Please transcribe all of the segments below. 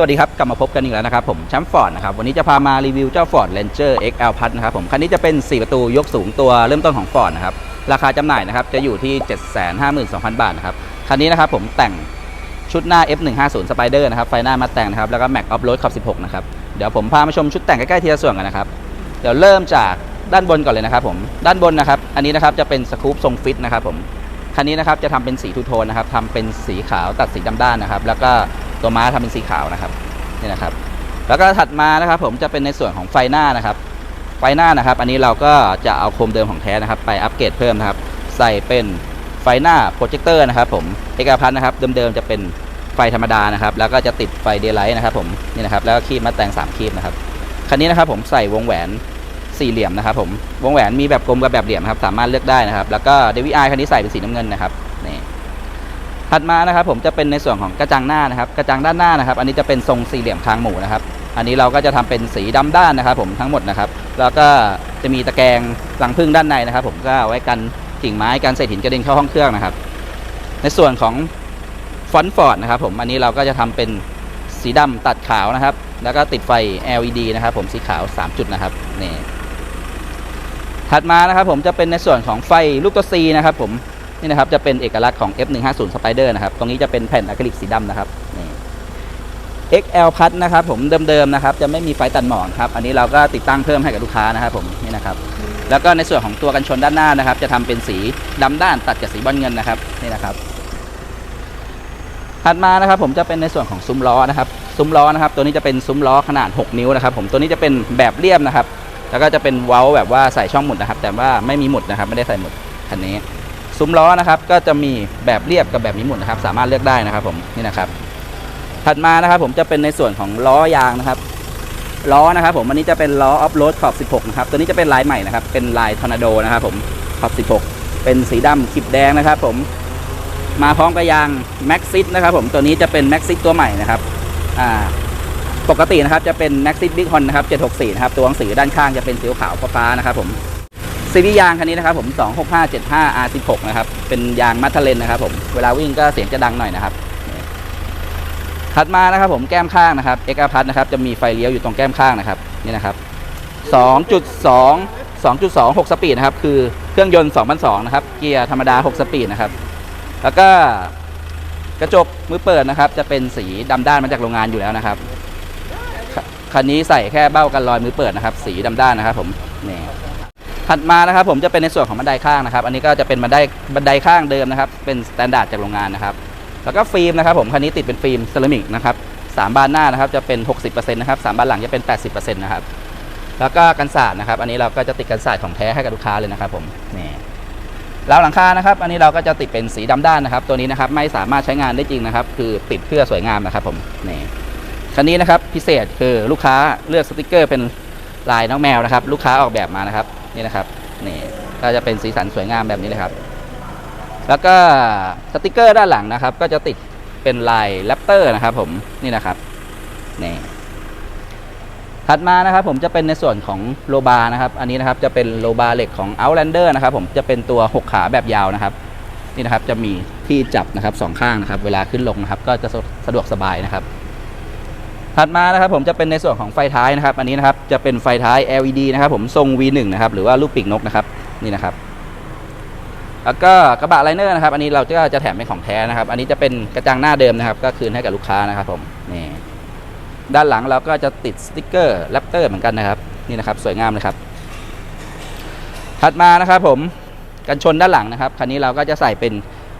สวัสดีครับกลับมาพบกันอีกแล้วนะครับผมแชมป์ฟอร์ดนะครับวันนี้จะพามารีวิวเจ้า Ford Ranger XL Plus นะครับผมคันนี้จะเป็น 4 ประตูยกสูงตัวเริ่มต้นของ Ford นะครับราคาจำหน่ายนะครับจะอยู่ที่ 752,000 บาทนะครับคันนี้นะครับผมแต่งชุดหน้า F150 Spider นะครับไฟหน้ามาแต่งนะครับแล้วก็ Mac Off Road ขับ 16 นะครับเดี๋ยวผมพามาชมชุดแต่งใกล้ๆทีละส่วนกันนะครับเดี๋ยวเริ่มจากด้านบนก่อนเลยนะครับผมด้านบนนะครับอันนี้นะครับจะเป็นสกู๊ปทรงฟิตนะครับผมคันนี้นะครับจะทำเป็นสีทูโทนนะครับทำเป็นสีขาวตัดสีดำด้านนะครับแล้วก็ ตัวม้าทำเป็นสีขาวนะครับนี่นะครับ แล้วก็ถัดมานะครับ ผมจะเป็นในส่วนของไฟหน้านะครับ ไฟหน้านะครับ อันนี้เราก็จะเอาโคมเดิมของแท้นะครับ ไปอัปเกรดเพิ่มนะครับ ใส่เป็นไฟหน้าโปรเจคเตอร์นะครับผมเอกพันนะครับ เดิมๆจะเป็นไฟธรรมดานะครับ แล้วก็จะติดไฟเดย์ไลท์นะครับ ผมนี่นะครับ แล้วก็คีบมาแต่ง3คีบนะครับคันนี้นะครับผมใส่วงแหวนสี่เหลี่ยมนะครับผมวงแหวนมีแบบกลมกับแบบเหลี่ยมครับสามารถเลือกได้นะครับ แล้วก็เดวิไอคันนี้ใส่เป็นสีน้ำเงินนะครับนี่ ถัดมานะครับผมจะเป็นในส่วนของกระจังหน้านะครับกระจังด้านหน้านะครับ อันนี้จะเป็นทรงสี่เหลี่ยมคางหมูนะครับ อันนี้เราก็จะทำเป็นสีดำด้านนะครับ ผมทั้งหมดนะครับ แล้วก็จะมีตะแกรงรังพึ่งด้านในนะครับ ผมก็เอาไว้กันกิ่งไม้กันเศษหินกระเด็นเข้าห้องเครื่องนะครับ ในส่วนของฟอนต์ฟอร์ดนะครับผมอันนี้เราก็จะทำเป็นสีดำตัดขาวนะครับ แล้วก็ติดไฟ LED นะครับ ผมสีขาว 3 จุดนะครับนี่ถัดมานะครับผมจะเป็นในส่วนของไฟลูกตัว C นะครับผม นี่นะครับจะเป็นเอกลักษณ์ของ F150 Spider นะครับ ตรงนี้จะเป็นแผ่นอะคริลิกสีดำนะครับนี่ XL พัดนะครับผมเดิมๆนะครับจะไม่มีไฟตัดหมอกครับอันนี้เราก็ติดตั้งเพิ่มให้กับลูกค้านะครับผมนี่นะครับแล้วก็ในส่วนของตัวกันชนด้านหน้านะครับ จะทำเป็นสีดำด้านตัดกับสีบอลเงินนะครับนี่นะครับถัดมานะครับผมจะเป็นในส่วนของซุ้มล้อนะครับซุ้มล้อนะครับ ตัวนี้จะเป็นซุ้มล้อขนาด 6 นิ้วนะครับผมตัวนี้จะเป็นแบบเรียบนะครับ แล้วก็จะเป็นเว้าแบบว่าใส่ช่องหมุดนะครับ แต่ว่าไม่มีหมุดนะครับไม่ได้ใส่หมุดคันนี้ ซุ้มล้อนะครับก็จะมีแบบเรียบกับแบบมีหมุดนะครับ สามารถเลือกได้นะครับผมนี่นะครับ ถัดมานะครับผมจะเป็นในส่วนของล้อยางนะครับล้อนะครับผมอันนี้จะเป็นล้อออฟโรดขอบ 16 นะครับ ตัวนี้จะเป็นลายใหม่นะครับ เป็นลายทอร์นาโดนะครับผมขอบ 16 เป็นสีดำขีดแดงนะครับ ผมมาพร้อมกับยางแม็กซิสนะครับผมตัวนี้จะเป็นแม็กซิสตัวใหม่นะครับอ่าปกตินะครับจะเป็นแม็กซิสบิ๊กฮอนนะครับ764 นะครับ ตัวหนังสือด้านข้างจะเป็นสีขาวฟ้านะครับผม ซีรีส์ยางคันนี้นะครับผม 26575 R16 นะครับ เป็นยางมัทเทเลนนะครับผม เวลาวิ่งก็เสียงจะดังหน่อยนะครับ ถัดมานะครับผมแก้มข้างนะครับเอกพัทนะครับ จะมีไฟเลี้ยวอยู่ตรงแก้มข้างนะครับ นี่นะครับ 2.2 2.26 สปีดนะครับ คือเครื่องยนต์2,200นะครับ เกียร์ธรรมดา 6 สปีดนะครับ แล้วก็กระจกมือเปิดนะครับ จะเป็นสีดำด้านมาจากโรงงานอยู่แล้วนะครับคคันนี้ใส่แค่เบ้ากันรอยมือเปิดนะครับ สีดำด้านนะครับ ผม นี่ ถัดมานะครับผมจะเป็นในส่วนของบันไดข้างนะครับ อันนี้ก็จะเป็นบันไดบันไดข้างเดิมนะครับ เป็นสแตนดาร์ดจากโรงงานนะครับ แล้วก็ฟิล์มนะครับผมคันนี้ติดเป็นฟิล์มเซรามิกนะครับสามบานหน้านะครับจะเป็น 60%นะครับสามบานหลังจะเป็น 80%นะครับ แล้วก็กันศาสตร์นะครับ อันนี้เราก็จะติดกันศาสตร์ของแท้ให้กับลูกค้าเลยนะครับผมนี่ราวหลังคานะครับ อันนี้เราก็จะติดเป็นสีดำด้านนะครับ ตัวนี้นะครับไม่สามารถใช้งานได้จริงนะครับ คือติดเพื่อสวยงามนะครับผมนี่คันนี้นะครับพิเศษคือลูกค้าเลือกสติกเกอร์เป็น ลายน้องแมวนะครับ ลูกค้าออกแบบมานะครับนี่นะครับนี่ก็จะเป็นสีสันสวยงามแบบนี้เลยครับ แล้วก็สติกเกอร์ด้านหลังนะครับ ก็จะติดเป็นลายแรปเตอร์นะครับ ผมนี่นะครับนี่ถัดมานะครับผมจะเป็นในส่วนของโลบานะครับ อันนี้นะครับจะเป็นโลบาเหล็กของ Outlander นะครับ ผมจะเป็นตัว 6 ขาแบบยาวนะครับ นี่นะครับจะมีที่จับนะครับสองข้างนะครับ เวลาขึ้นลงนะครับ ก็จะสะดวกสบายนะครับ ถัดมานะครับผมจะเป็นในส่วนของไฟท้ายนะครับ อันนี้นะครับจะเป็นไฟท้าย LED นะครับผมทรง V1 นะครับหรือว่ารูปปีกนกนะครับนี่นะครับแล้วก็กระบะไลเนอร์นะครับ อันนี้เราก็จะแถมเป็นของแท้นะครับ อันนี้จะเป็นกระจังหน้าเดิมนะครับ ก็คืนให้กับลูกค้านะครับผมนี่ด้านหลังเราก็จะติดสติกเกอร์แรปเตอร์เหมือนกันนะครับนี่นะครับสวยงามเลยครับ ถัดมานะครับผมกันชนด้านหลังนะครับคันนี้เราก็จะใส่เป็น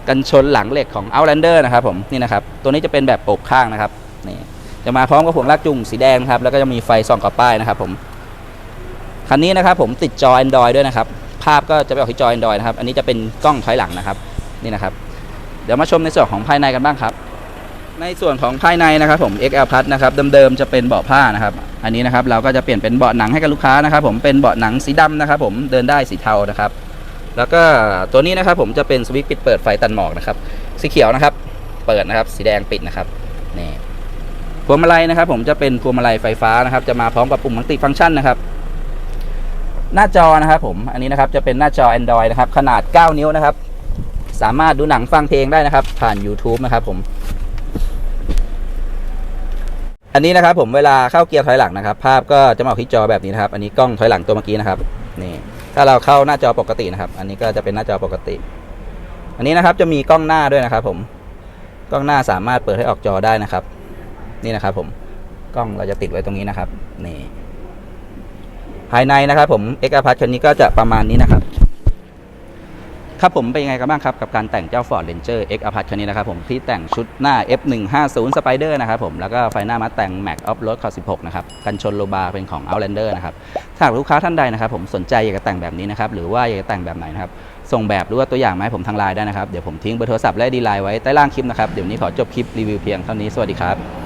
กันชนหลังเหล็กของ Outlander นะครับผมนี่นะครับตัวนี้จะเป็นแบบโปกข้างนะครับ จะมาพร้อมกับผงลากจุงสีแดงครับ แล้วก็จะมีไฟส่องกับป้ายนะครับ ผม คันนี้นะครับ ผมติดจอ Android ด้วยนะครับ ภาพก็จะไปออกที่จอ Android นะครับ อันนี้จะเป็นกล้องถอยหลังนะครับ นี่นะครับ เดี๋ยวมาชมในส่วนของภายในกันบ้างครับ ในส่วนของภายในนะครับผม XL Plus นะครับ เดิมๆจะเป็นเบาะผ้านะครับ อันนี้นะครับเราก็จะเปลี่ยนเป็นเบาะหนังให้กับลูกค้านะครับ ผม เป็นเบาะหนังสีดำนะครับ ผม เดินได้สีเทานะครับ แล้วก็ตัวนี้นะครับ ผมจะเป็นสวิตช์ปิดเปิดไฟตันหมอกนะครับ สีเขียวนะครับ เปิดนะครับ สีแดงปิดนะครับ นี่ พวงมาลัยนะครับ ผมจะเป็นพวงมาลัยไฟฟ้านะครับ จะมาพร้อมกับปุ่มมัลติฟังก์ชันนะครับ หน้าจอนะครับผมอันนี้นะครับจะเป็นหน้าจอ Android นะครับ ขนาด 9 นิ้วนะครับ สามารถดูหนังฟังเพลงได้นะครับ ผ่าน YouTube นะครับผม อันนี้นะครับ ผมเวลาเข้าเกียร์ถอยหลังนะครับ ภาพก็จะมาออกที่จอแบบนี้นะครับ อันนี้กล้องถอยหลังตัวเมื่อกี้นะครับนี่ถ้าเราเข้าหน้าจอปกตินะครับ อันนี้ก็จะเป็นหน้าจอปกติ อันนี้นะครับจะมีกล้องหน้าด้วยนะครับ ผมกล้องหน้าสามารถเปิดให้ออกจอได้นะครับ นี่นะครับผมกล้องเราจะติดไว้ตรงนี้นะครับนี่ภายในนะครับผมเอกพัทคันนี้ก็จะประมาณนี้นะครับ ครับผมเป็นยังไงกันบ้างครับ กับการแต่งเจ้า Ford Ranger X a p a r t คันนี้นะครับผมที่แต่งชุดหน้า F150 Spider นะครับผมแล้วก็ไฟหน้ามาแต่ง Mac Off Road ขอ16นะครับกันชนโลบาเป็นของ Outlander นะครับถ้าหากลูกค้าท่านใดนะครับผมสนใจอยากจะแต่งแบบนี้นะครับหรือว่าอยากจะแต่งแบบไหนนะครับส่งแบบหรือว่าตัวอย่างมาให้ผมทางไลน์ได้นะครับเดี๋ยวผมทิ้งเบอร์โทรศัพท์และดีไลน์ไว้ใต้ล่างคลิปนะครับเดี๋ยวนี้ขอจบคลิปรีวิวเพียงเท่านี้สวัสดีครับ